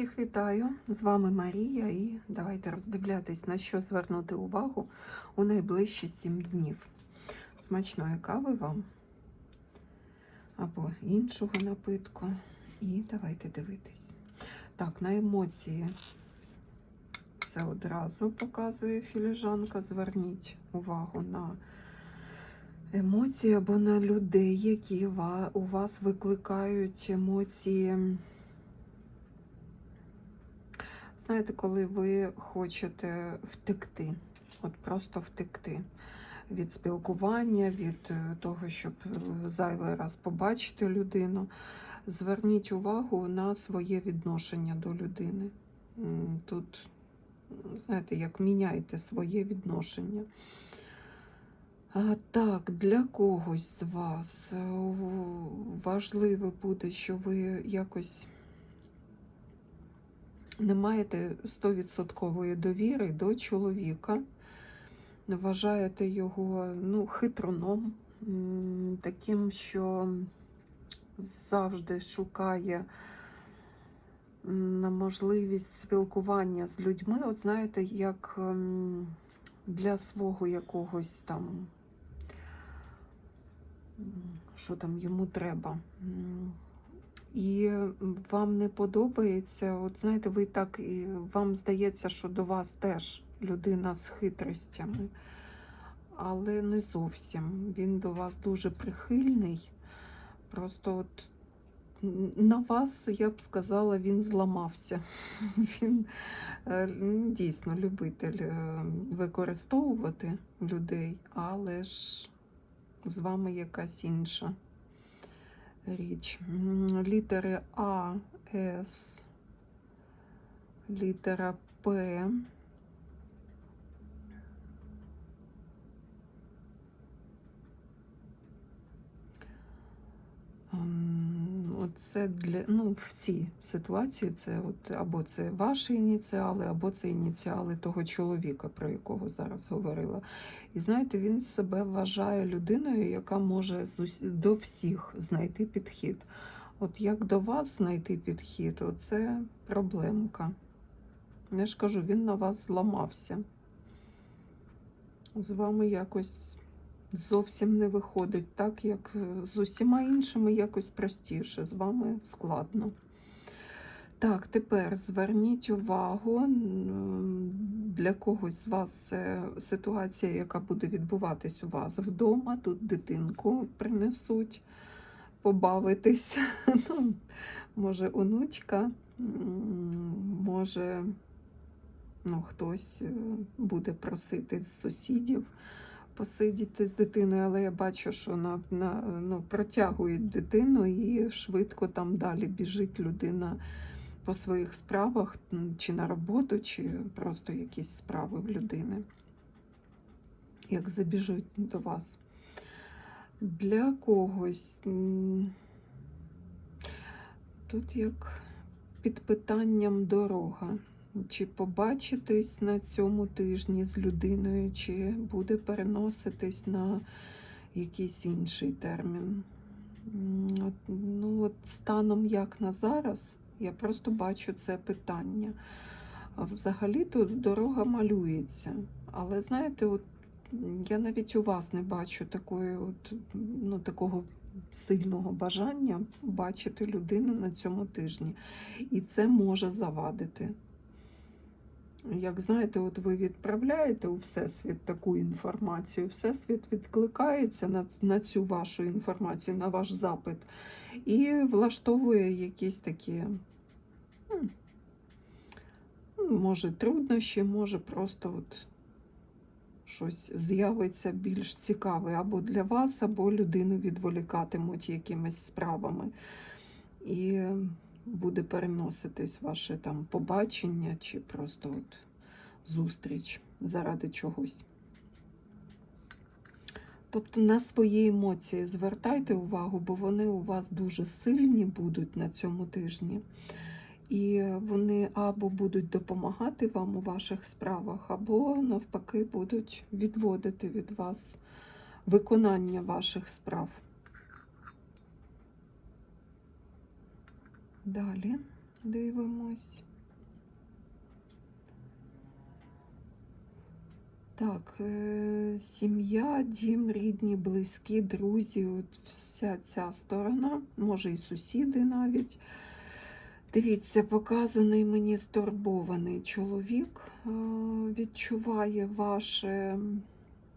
Всіх вітаю! З вами Марія, і давайте роздивлятись, на що звернути увагу у найближчі 7 днів. Смачної кави вам або іншого напитку. І давайте дивитись. Так, на емоції це одразу показує філіжанка. Зверніть увагу на емоції або на людей, які у вас викликають емоції. Знаєте, коли ви хочете втекти, от просто втекти від спілкування, від е, того, щоб е, зайвий раз побачити людину, зверніть увагу на своє відношення до людини. Тут, знаєте, як міняйте своє відношення. Так, для когось з вас е, важливо буде, що ви якось не маєте 100% довіри до чоловіка, вважаєте його ну, хитроном, таким, що завжди шукає на можливість спілкування з людьми. От знаєте, як ем, для свого якогось там, що там йому треба. І вам не подобається, от знаєте, ви так і вам здається, що до вас теж людина з хитростями, але не зовсім. Він до вас дуже прихильний. Просто от на вас, я б сказала, він зламався. Він е, дійсно любитель е, використовувати людей, але ж з вами якась інша річ. Літери А, С, літера П. М, Оце для ну, в цій ситуації це от або це ваші ініціали, або це ініціали того чоловіка, про якого зараз говорила. І знаєте, він себе вважає людиною, яка може до всіх знайти підхід. От як до вас знайти підхід, оце проблемка. Я ж кажу, він на вас зламався. З вами якось зовсім не виходить, так як е, з усіма іншими якось простіше, з вами складно. Так, тепер зверніть увагу, для когось з вас це ситуація, яка буде відбуватись у вас вдома. Тут дитинку принесуть побавитись. Ну, Може, онучка, може, ну, хтось е, буде просити з сусідів посидіти з дитиною, але я бачу, що на, на, ну, протягують дитину і швидко там далі біжить людина по своїх справах, чи на роботу, чи просто якісь справи в людини, як забіжуть до вас. Для когось тут як під питанням дорога. Чи побачитись на цьому тижні з людиною, чи буде переноситись на якийсь інший термін. От, Ну, от станом як на зараз, я просто бачу це питання. Взагалі-то дорога малюється. Але знаєте, от я навіть у вас не бачу такої, от, ну, такого сильного бажання бачити людину на цьому тижні. І це може завадити. Як знаєте, от ви відправляєте у Всесвіт таку інформацію, Всесвіт відкликається на, на цю вашу інформацію, на ваш запит, і влаштовує якісь такі, може, труднощі, може просто от щось з'явиться більш цікаве або для вас, або людину відволікатимуть якимись справами. І буде переноситись ваше там побачення чи просто от зустріч заради чогось. Тобто на свої емоції звертайте увагу, бо вони у вас дуже сильні будуть на цьому тижні. І вони або будуть допомагати вам у ваших справах, або навпаки будуть відводити від вас виконання ваших справ. Далі дивимось. Так, е, сім'я, дім, рідні, близькі, друзі, от вся ця сторона, може і сусіди навіть. Дивіться, показаний мені стурбований чоловік е, відчуває ваше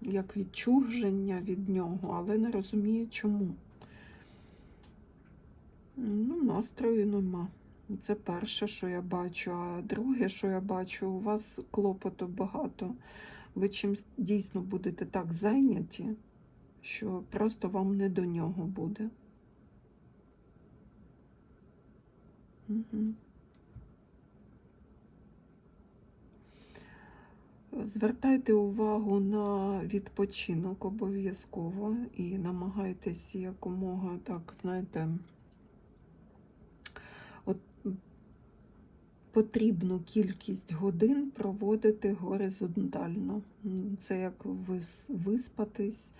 як відчуження від нього, але не розуміє чому. Ну, настрою нема. Це перше, що я бачу. А друге, що я бачу, у вас клопоту багато. Ви чимсь дійсно будете так зайняті, що просто вам не до нього буде. Угу. Звертайте увагу на відпочинок обов'язково і намагайтесь якомога так, знаєте, от потрібну кількість годин проводити горизонтально. Це як виспатись,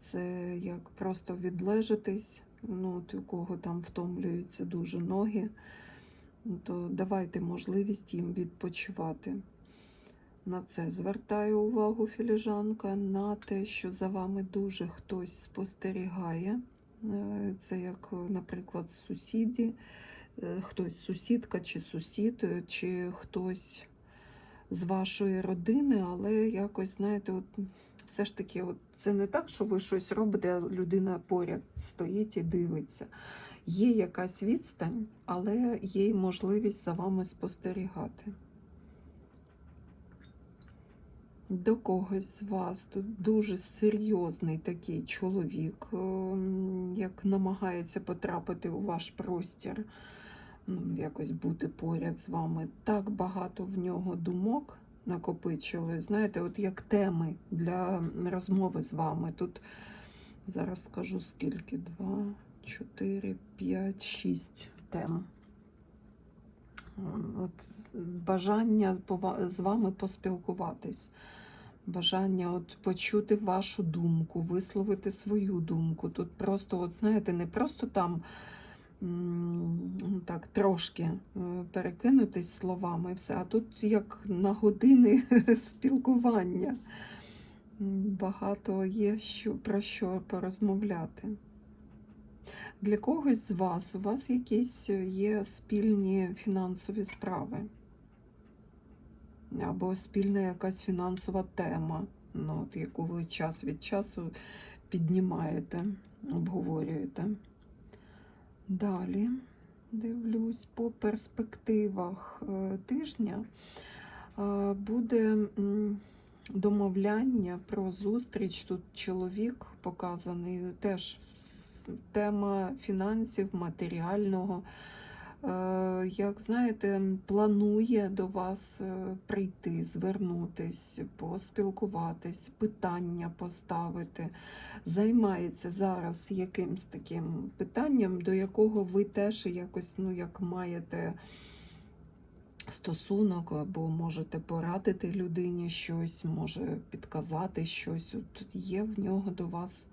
це як просто відлежатись. Ну, от у кого там втомлюються дуже ноги, то давайте можливість їм відпочивати. На це звертаю увагу філіжанка, на те, що за вами дуже хтось спостерігає. Е, Це як, наприклад, сусіді, хтось сусідка чи сусід, е, чи хтось з вашої родини, але якось, знаєте, от все ж таки, от це не так, що ви щось робите, а людина поряд стоїть і дивиться. Є якась відстань, але є можливість за вами спостерігати. До когось з вас тут дуже серйозний такий чоловік, ем, як намагається потрапити у ваш простір, якось бути поряд з вами. Так багато в нього думок накопичили. Знаєте, от як теми для розмови з вами. Тут зараз скажу скільки: два, чотири, п'ять, шість тем. От бажання з вами поспілкуватись, бажання от почути вашу думку, висловити свою думку. Тут просто, от знаєте, не просто там ну, так трошки е, перекинутись словами і все, а тут як на години спілкування. Багато є що, про що порозмовляти. Для когось з вас у вас якісь є спільні фінансові справи, або спільна якась фінансова тема, ну, от, яку ви час від часу піднімаєте, обговорюєте. Далі дивлюсь, по перспективах е, тижня е, буде домовляння про зустріч. Тут чоловік показаний теж тема фінансів, матеріального. Е, Як знаєте, планує до вас е, прийти, звернутись, поспілкуватись, питання поставити. Займається зараз якимсь таким питанням, до якого ви теж якось ну, як маєте стосунок, або можете порадити людині щось, може підказати щось. От є в нього до вас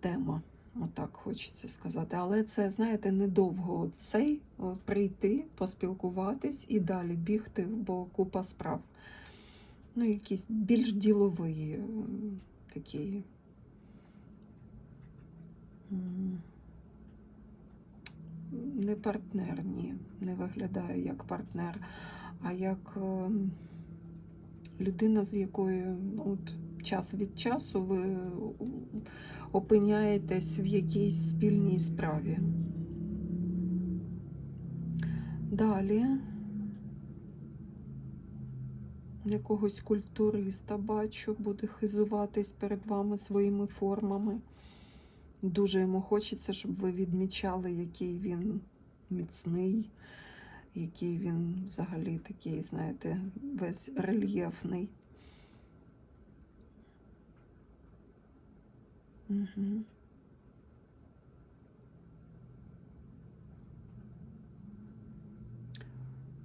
тема. Отак хочеться сказати. Але це, знаєте, недовго цей прийти, поспілкуватись і далі бігти, бо купа справ. Ну, якийсь більш діловий м, такий. Не партнер, ні, не виглядає як партнер, а як ем, людина, з якою ну, от, час від часу ви опиняєтесь в якійсь спільній справі. Далі якогось культуриста бачу, буде хизуватись перед вами своїми формами. Дуже йому хочеться, щоб ви відмічали, який він міцний, який він взагалі такий, знаєте, весь рельєфний. Угу.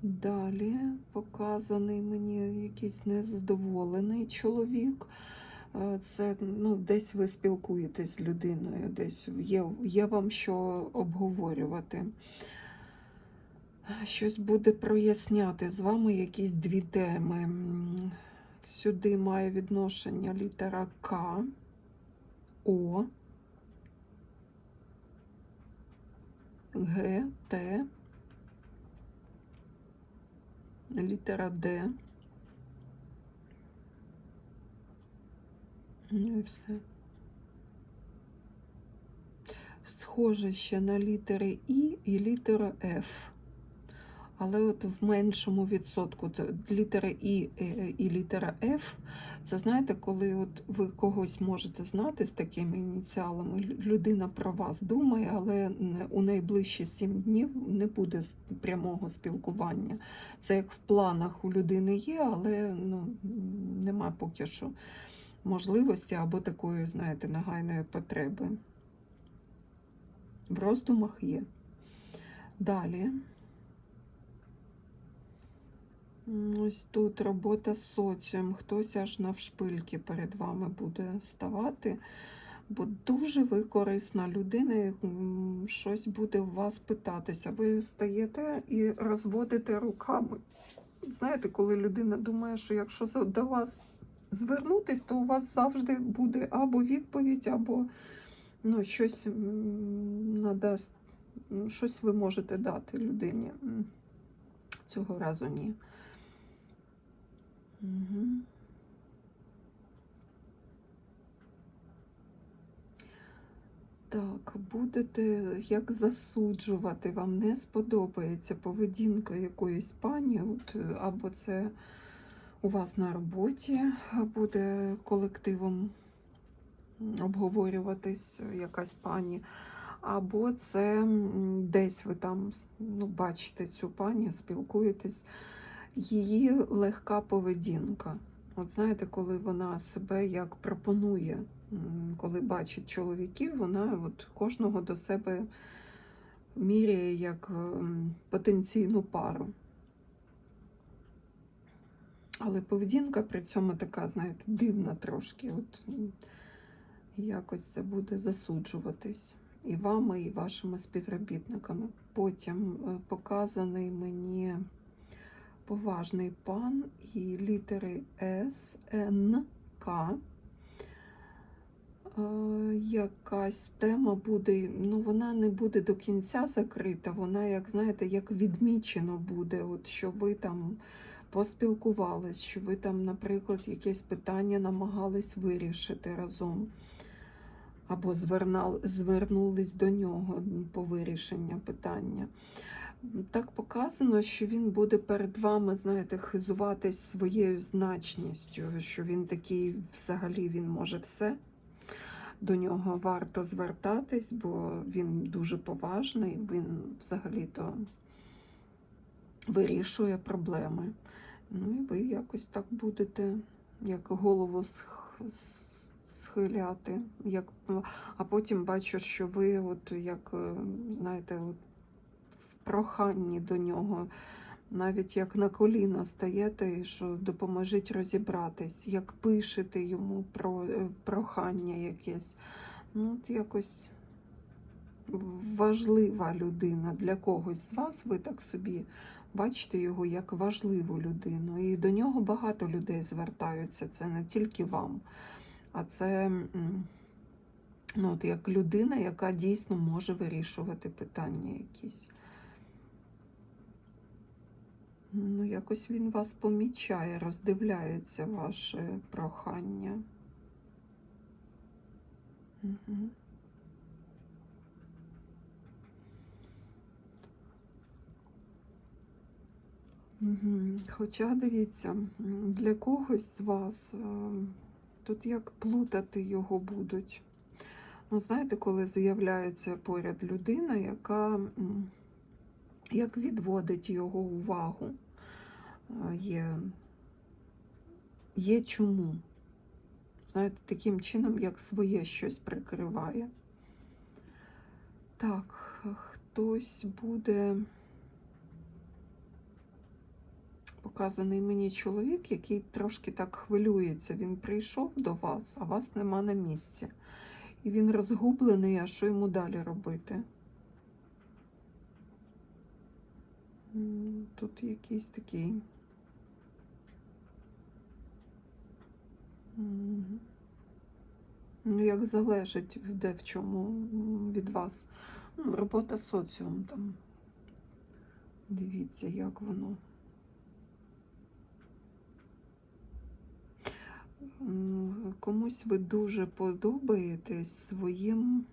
Далі показаний мені якийсь незадоволений чоловік. Е, Це ну, десь ви спілкуєтесь з людиною, десь є, є вам що обговорювати. Щось буде проясняти з вами якісь дві теми. Сюди має відношення літера К, О, Г, Т, літера Д. Ну і все. Схоже ще на літери І і літеру Ф. Але от в меншому відсотку літера І е, і літера Ф, це знаєте, коли от ви когось можете знати з такими ініціалами, людина про вас думає, але у найближчі сім днів не буде прямого спілкування. Це як в планах у людини є, але ну, нема поки що можливості або такої, знаєте, нагайної потреби. В роздумах є. Далі. Ось тут робота з соціум. Хтось аж навшпильки перед вами буде ставати, бо дуже ви корисна людина, щось буде у вас питатися. Ви стаєте і розводите руками. Знаєте, коли людина думає, що якщо до вас звернутись, то у вас завжди буде або відповідь, або ну, щось надасть, щось ви можете дати людині. Цього разу ні. Так, будете як засуджувати, вам не сподобається поведінка якоїсь пані, от, е, або це у вас на роботі буде колективом обговорюватись якась пані, або це десь ви там ну, бачите цю пані, спілкуєтесь, її легка поведінка. От знаєте, коли вона себе як пропонує, коли бачить чоловіків, вона от кожного до себе міряє як потенційну пару. Але поведінка при цьому така, знаєте, дивна трошки. От якось це буде засуджуватись і вами, і вашими співробітниками. Потім е, показаний мені поважний пан і літери С, Н, К. Е, Якась тема буде, ну вона не буде до кінця закрита, вона, як знаєте, як відмічено буде, от що ви там поспілкувались, що ви там, наприклад, якесь питання намагались вирішити разом, або звернал, звернулись до нього по вирішенню питання. Так показано, що він буде перед вами, знаєте, хизуватись своєю значністю, що він такий, взагалі, він може все. До нього варто звертатись, бо він дуже поважний, він взагалі-то вирішує проблеми. Ну і ви якось так будете, як голову схиляти. Як... А потім бачу, що ви, от як, е, знаєте, от проханні до нього, навіть як на коліна стаєте, що допоможіть розібратись, як пишете йому про е, прохання якесь. Ну, от якось важлива людина для когось з вас, ви так собі бачите його як важливу людину. І до нього багато людей звертаються. Це не тільки вам, а це ну, от як людина, яка дійсно може вирішувати питання якісь. Ну, якось він вас помічає, роздивляється ваше прохання. Угу. Угу. Хоча дивіться, для когось з вас е, тут як плутати його будуть. Ну, знаєте, коли з'являється поряд людина, яка як відводить його увагу, Е, є, є чому. Знаєте, таким чином, як своє щось прикриває. Так, хтось буде показаний мені чоловік, який трошки так хвилюється. Він прийшов до вас, а вас нема на місці. І він розгублений, а що йому далі робити? Тут якийсь такий Ну, як залежить, де в чому від вас. Ну, робота соціум там. Дивіться, як воно. Комусь ви дуже подобаєтесь своїм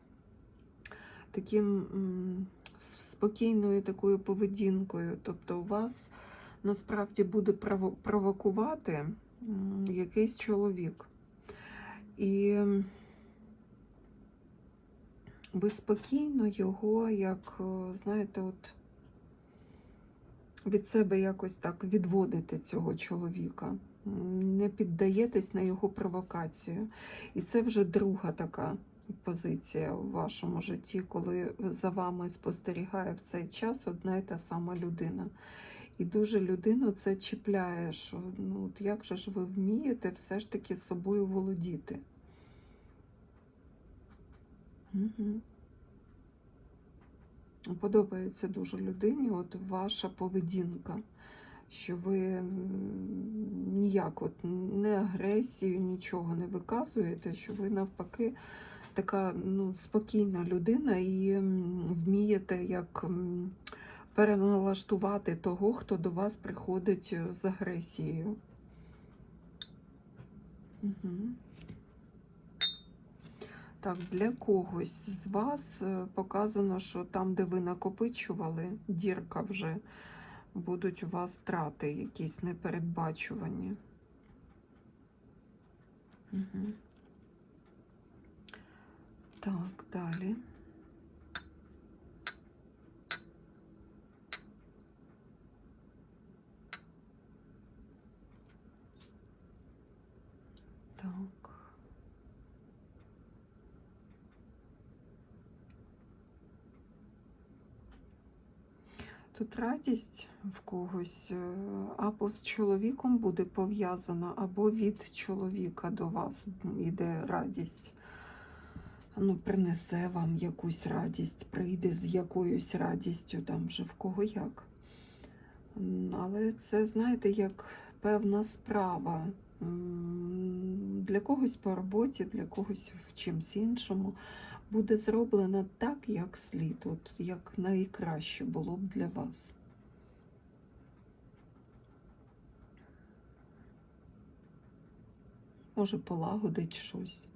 таким спокійною такою поведінкою. Тобто у вас насправді буде провокувати якийсь чоловік. І ви спокійно його, як, е, знаєте, от від себе якось так відводите цього чоловіка, не піддаєтесь на його провокацію. І це вже друга така позиція у вашому житті, коли за вами спостерігає в цей час одна і та сама людина. І дуже людину це чіпляє, що ну, от як же ж ви вмієте все ж таки собою володіти. Угу. Подобається дуже людині от ваша поведінка, що ви ніяк от не агресію, нічого не виказуєте, що ви навпаки така ну, спокійна людина і вмієте як переналаштувати того, хто до вас приходить е, з агресією. Угу. Так, для когось з вас е, показано, що там, де ви накопичували, дірка вже, будуть у вас трати якісь непередбачувані. Угу. Так, далі. Так. Тут радість в когось е, або з чоловіком буде пов'язана, або від чоловіка до вас йде радість. Ну, принесе вам якусь радість, прийде з якоюсь радістю, там вже в кого як. Але це, знаєте, як певна справа. Для когось по роботі, для когось в чимсь іншому буде зроблена так, як слід, от як найкраще було б для вас. Може, полагодить щось.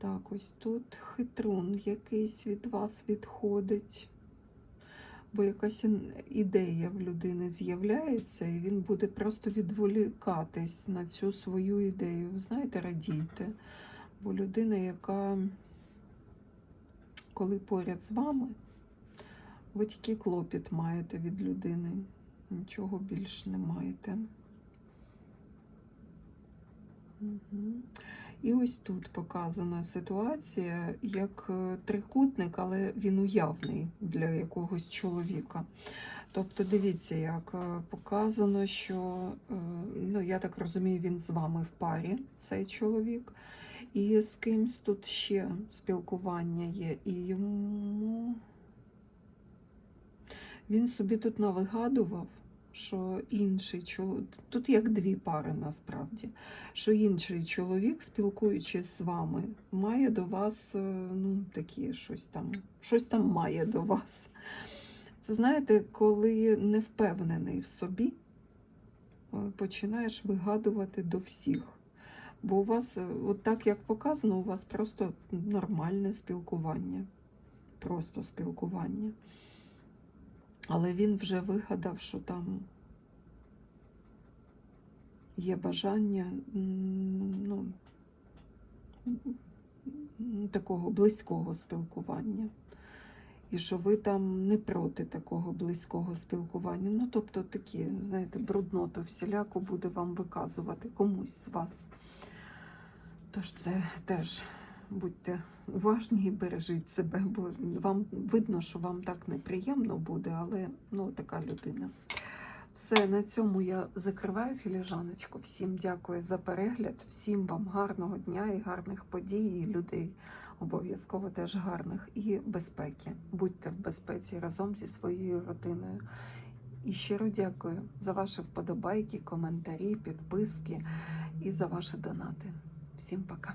Так, ось тут хитрун якийсь від вас відходить, бо якась ідея в людини з'являється, і він буде просто відволікатись на цю свою ідею. Знаєте, радійте. Бо людина, яка, коли поряд з вами, ви тільки клопіт маєте від людини, нічого більш не маєте. І ось тут показана ситуація як е, трикутник, але він уявний для якогось чоловіка. Тобто, дивіться, як е, показано, що, е, ну, я так розумію, він з вами в парі, цей чоловік, і з кимсь тут ще спілкування є. І йому він собі тут навигадував, що інший чоловік, тут як дві пари насправді, що інший чоловік, спілкуючись з вами, має до вас е, ну, такі щось там, щось там має до вас. Це знаєте, коли не впевнений в собі, е, починаєш вигадувати до всіх. Бо у вас, е, от так як показано, у вас просто нормальне спілкування. Просто спілкування. Але він вже вигадав, що там є бажання ну, такого близького спілкування. І що ви там не проти такого близького спілкування. Ну, тобто такі, знаєте, брудноту всіляку буде вам виказувати комусь з вас. Тож це теж будьте уважні і бережіть себе, бо вам видно, що вам так неприємно буде, але ну, така людина. Все, на цьому я закриваю філіжаночку. Всім дякую за перегляд, всім вам гарного дня і гарних подій, і людей обов'язково теж гарних і безпеки. Будьте в безпеці разом зі своєю родиною. І щиро дякую за ваші вподобайки, коментарі, підписки і за ваші донати. Всім пока!